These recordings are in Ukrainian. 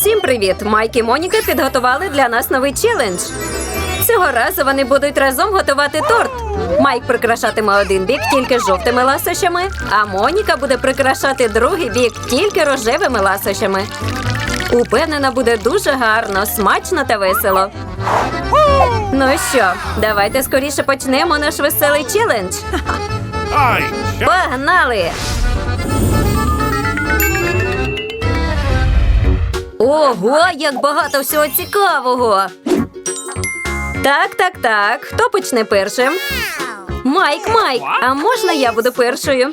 Всім привіт! Майк і Моніка підготували для нас новий челендж. Цього разу вони будуть разом готувати торт. Майк прикрашатиме один бік тільки жовтими ласощами, а Моніка буде прикрашати другий бік тільки рожевими ласощами. Упевнена, буде дуже гарно, смачно та весело. Ну що, давайте скоріше почнемо наш веселий челендж. Погнали! Ого, як багато всього цікавого! Так, так, так. Хто почне першим? Майк, Майк, а можна я буду першою?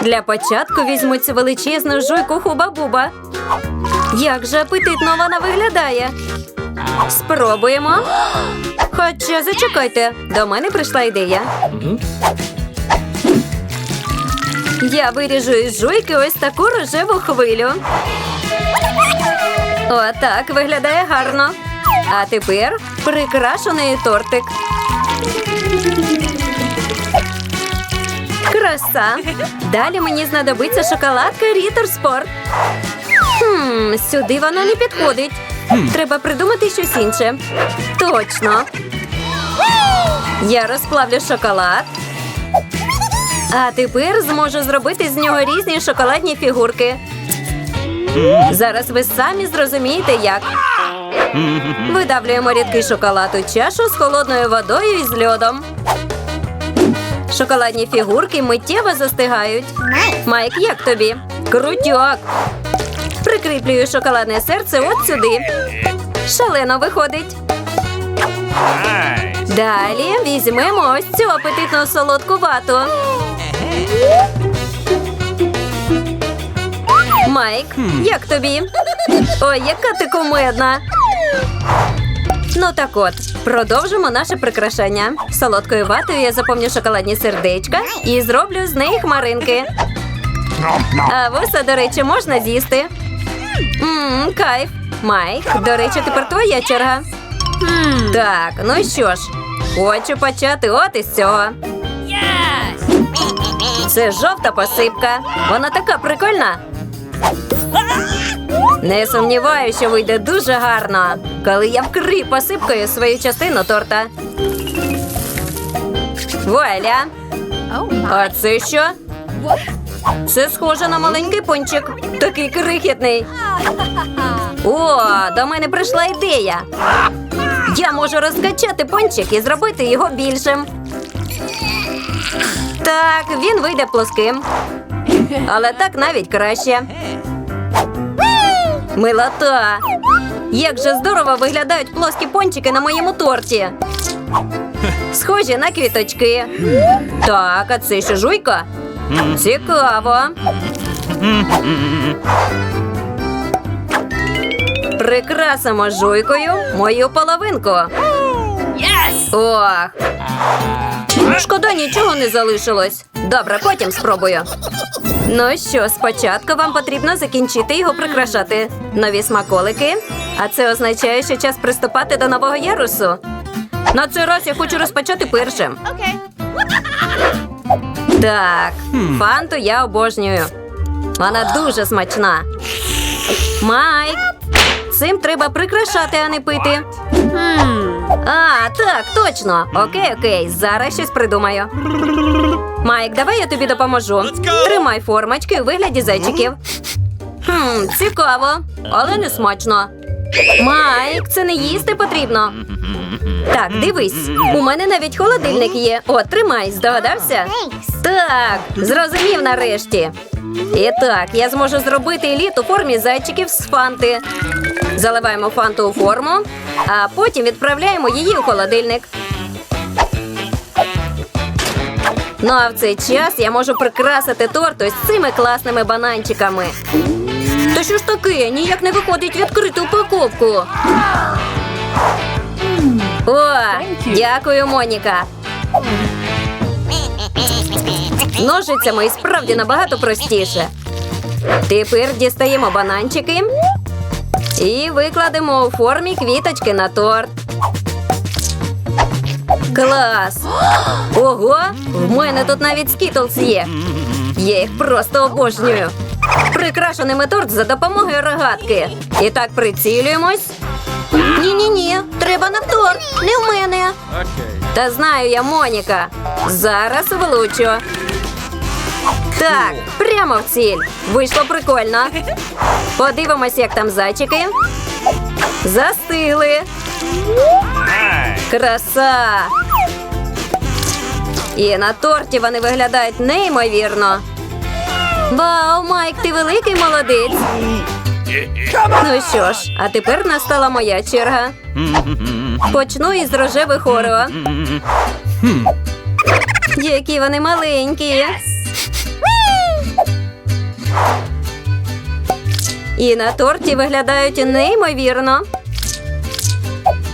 Для початку візьму цю величезну жуйку хуба-буба. Як же апетитно вона виглядає. Спробуємо. Хоча зачекайте, до мене прийшла ідея. Я виріжу із жуйки ось таку рожеву хвилю. Отак виглядає гарно. А тепер прикрашу нею тортик. Краса. Далі мені знадобиться шоколадка Рітер Спорт. Хм, сюди вона не підходить. Треба придумати щось інше. Точно. Я розплавлю шоколад. А тепер зможу зробити з нього різні шоколадні фігурки. Зараз ви самі зрозумієте, як. Видавлюємо рідкий шоколад у чашу з холодною водою і з льодом. Шоколадні фігурки миттєво застигають. Майк, як тобі? Крутяк. Прикріплюю шоколадне серце от сюди. Шалено виходить. Далі візьмемо ось цю апетитну солодку вату. Майк, як тобі? Ой, яка ти кумедна. Ну так от, продовжимо наше прикрашання. Солодкою ватою я заповню шоколадні сердечка і зроблю з неї хмаринки. А вуса, до речі, можна з'їсти. Мм, кайф. Майк, до речі, тепер твоя черга. Так, ну що ж, хочу почати от із цього. Це жовта посипка. Вона така прикольна. Не сумніваюся, що вийде дуже гарно, коли я вкрию посипкою свою частину торта. Вуаля! А це що? Це схоже на маленький пончик. Такий крихітний. О, до мене прийшла ідея. Я можу розкачати пончик і зробити його більшим. Так, він вийде плоским. Але так навіть краще. Милота! Як же здорово виглядають плоскі пончики на моєму торті. Схожі на квіточки. Так, а це що жуйка? Цікаво. Прикрасимо жуйкою мою половинку. Ох. Шкода, нічого не залишилось. Добре, потім спробую. Ну що, спочатку вам потрібно закінчити його прикрашати. Нові смаколики. А це означає, що час приступати до нового ярусу. На цей раз я хочу розпочати першим. Так, фанту я обожнюю. Вона дуже смачна. Майк, цим треба прикрашати, а не пити. А, так, точно. Окей, окей, зараз щось придумаю. Майк, давай я тобі допоможу. Тримай формочки у вигляді зайчиків. Хм, цікаво, але не смачно. Майк, це не їсти потрібно. Так, дивись, у мене навіть холодильник є. О, тримай, здогадався? Так, зрозумів нарешті. І так, я зможу зробити еліт у формі зайчиків з фанти. Заливаємо фанту у форму, а потім відправляємо її у холодильник. Ну а в цей час я можу прикрасити торт ось цими класними бананчиками. Та що ж таке? Ніяк не виходить відкрити упаковку. О, дякую, Моніка. Ножицями і справді набагато простіше. Тепер дістаємо бананчики і викладемо у формі квіточки на торт. Клас! Ого! В мене тут навіть скітлс є. Я їх просто обожнюю. Прикрашеними торт за допомогою рогатки. І так прицілюємось. Ні-ні-ні, треба на торт, не в мене. Та знаю я, Моніка. Зараз влучу. Так, прямо в ціль. Вийшло прикольно. Подивимось, як там зайчики. Застигли. Краса. І на торті вони виглядають неймовірно. Вау, Майк, ти великий молодець. Ну що ж, а тепер настала моя черга. Почну із рожевих орео. Які вони маленькі. І на торті виглядають неймовірно.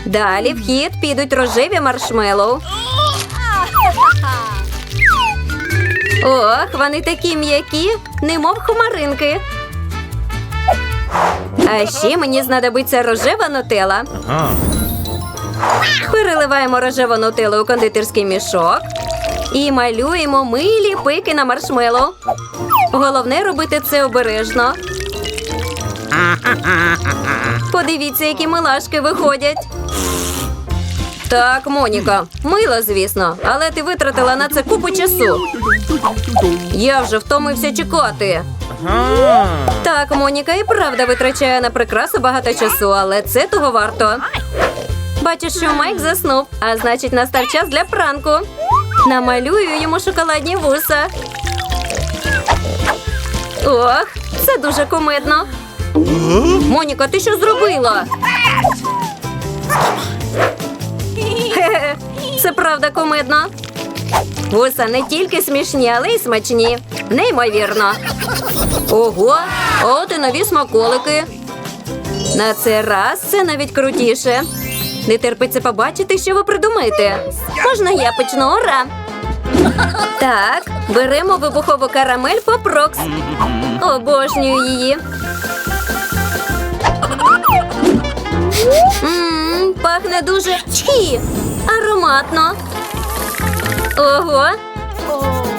Далі в хід підуть рожеві маршмеллоу. Ох, вони такі м'які, немов хмаринки. А ще мені знадобиться рожева нутела. Переливаємо рожеву нутелу у кондитерський мішок і малюємо милі пики на маршмеллоу. Головне робити це обережно. Подивіться, які милашки виходять. Так, Моніка, мило, звісно, але ти витратила на це купу часу. Я вже втомився чекати. Так, Моніка і правда витрачає на прикраси багато часу, але це того варто. Бачу, що Майк заснув, а значить, настав час для пранку. Намалюю йому шоколадні вуса. Ох, це дуже кумедно. Моніка, ти що зробила? Це правда кумедно. Вуса не тільки смішні, але й смачні. Неймовірно. Ого, от і нові смаколики. На цей раз це навіть крутіше. Не терпиться побачити, що ви придумаєте. Можна я почну ура? Так, беремо вибухову карамель Попрокс. Обожнюю її. Пахне дуже чхі, ароматно. Ого,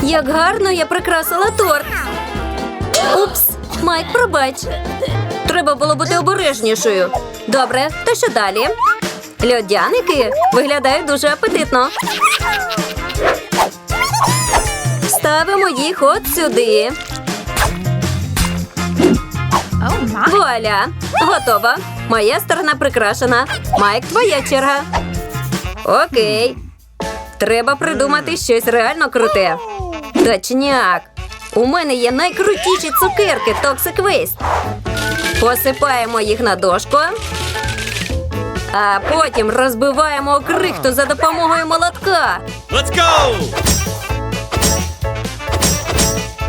як гарно я прикрасила торт. Упс, Майк, пробач. Треба було бути обережнішою. Добре, то що далі? Льодяники виглядають дуже апетитно. Ставимо їх от сюди. Вуаля! Готова. Моя сторона прикрашена. Майк, твоя черга. Окей. Треба придумати щось реально круте. Точняк. У мене є найкрутіші цукерки Toxic Waste. Посипаємо їх на дошку. А потім розбиваємо крихту за допомогою молотка. Let's go!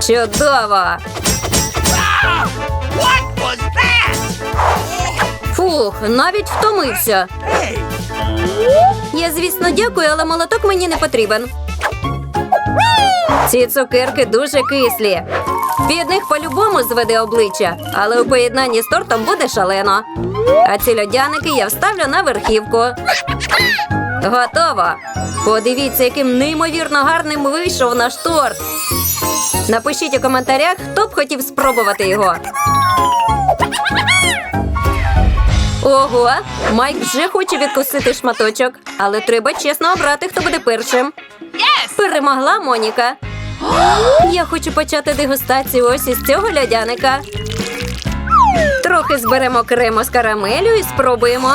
Чудово! Фух, навіть втомився. Я, звісно, дякую, але молоток мені не потрібен. Ці цукерки дуже кислі. Від них по-любому зведе обличчя, але у поєднанні з тортом буде шалено. А ці льодяники я вставлю на верхівку. Готово. Подивіться, яким неймовірно гарним вийшов наш торт. Напишіть у коментарях, хто б хотів спробувати його. Ого, Майк вже хоче відкусити шматочок, але треба чесно обрати, хто буде першим. Перемогла Моніка. Я хочу почати дегустацію ось із цього льодяника. Трохи зберемо крему з карамелю і спробуємо.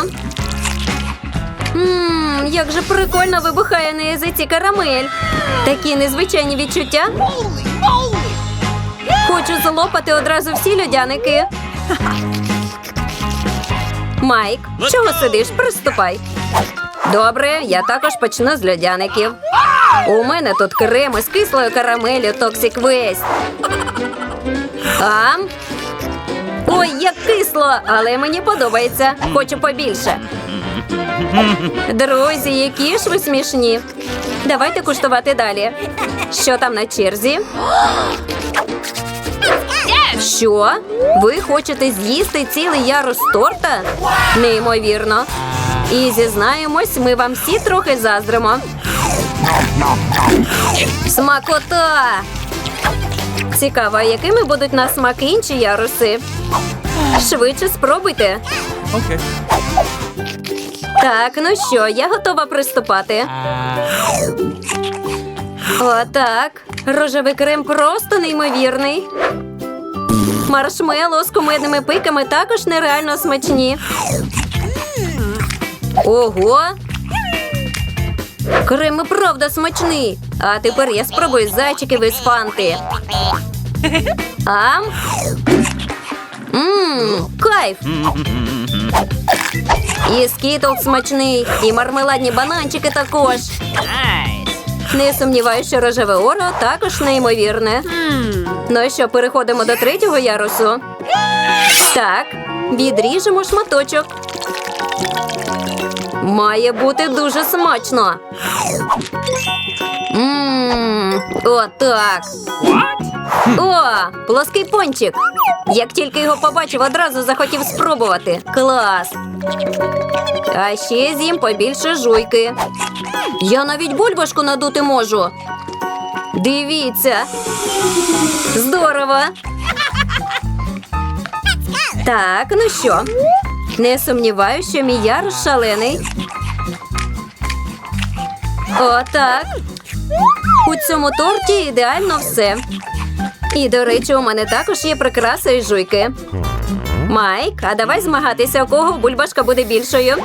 Ммм, як же прикольно вибухає на язиці карамель. Такі незвичайні відчуття. Хочу залопати одразу всі льодяники. Майк, чого сидиш? Приступай. Добре, я також почну з льодяників. У мене тут крем із кислою карамелю Токсік Весь. А? Ой, як кисло, але мені подобається. Хочу побільше. Друзі, які ж ви смішні. Давайте куштувати далі. Що там на черзі? Що? Ви хочете з'їсти цілий ярус торта? Неймовірно. І зізнаємось, ми вам всі трохи заздримо. Смакота! Цікаво, якими будуть на смак інші яруси? Швидше спробуйте. Okay. Так, ну що, я готова приступати. Отак. Рожевий крем просто неймовірний. Маршмеллоу з кумедними пиками також нереально смачні. Ого! Крем і правда смачний. А тепер я спробую зайчиків із фанти. Ам? Ммм, кайф! І скітл смачний, і мармеладні бананчики також. Не сумніваюся, що рожеве оро також неймовірне. Ну що, переходимо до третього ярусу. Так, відріжемо шматочок. Має бути дуже смачно. Ммм, отак. О, плоский пончик. Як тільки його побачив, одразу захотів спробувати. Клас. А ще з'їм побільше жуйки. Я навіть бульбашку надути можу. Дивіться. Здорово. Так, ну що? Не сумніваюся, що мій ярус шалений. Отак. У цьому торті ідеально все. І, до речі, у мене також є прикраса і жуйки. Майк, а давай змагатися, у кого бульбашка буде більшою.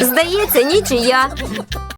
Здається, нічия.